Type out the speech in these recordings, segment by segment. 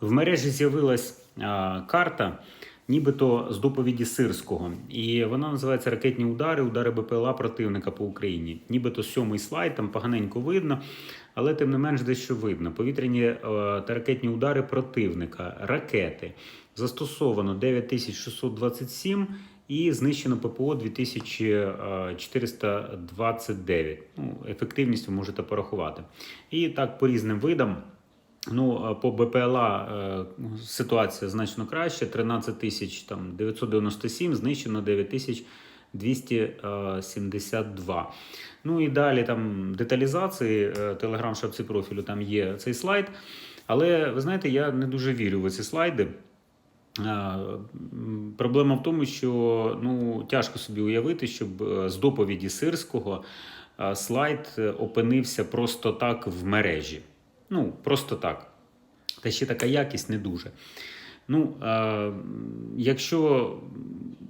В мережі з'явилась карта, нібито з доповіді Сирського, і вона називається Ракетні удари, удари БПЛА противника по Україні. Нібито сьомий слайд, там поганенько видно, але тим не менш дещо видно. Повітряні е, та ракетні удари противника, ракети. Застосовано 9627 і знищено ППО 2429. Ну, ефективність ви можете порахувати. І так по різним видам. Ну, е, по БПЛА е, ситуація значно краще. 13 тисяч 997, знищено 9 тисяч 272. Ну і далі там деталізації е, телеграм шапці профілю там є цей слайд. Але ви знаєте, я не дуже вірю в ці слайди. Проблема в тому, що ну, тяжко собі уявити, щоб е, з доповіді Сирського слайд е, опинився просто так в мережі. Ну, просто так. Та ще така якість не дуже. Ну, а, якщо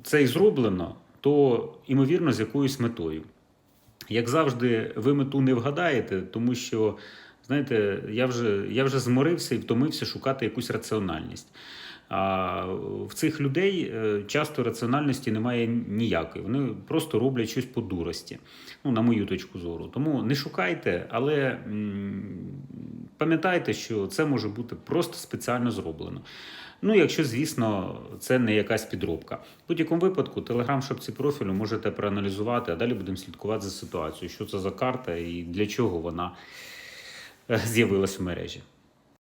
це і зроблено, то ймовірно з якоюсь метою. Як завжди, ви мету не вгадаєте, тому що, знаєте, я вже, я вже зморився і втомився шукати якусь раціональність. А в цих людей е, часто раціональності немає ніякої. Вони просто роблять щось по дурості, ну, на мою точку зору. Тому не шукайте, але пам'ятайте, що це може бути просто спеціально зроблено. Ну, якщо, звісно, це не якась підробка. В будь-якому випадку, телеграм-шапці профілю можете проаналізувати, а далі будемо слідкувати за ситуацією, що це за карта і для чого вона е, з'явилась в мережі.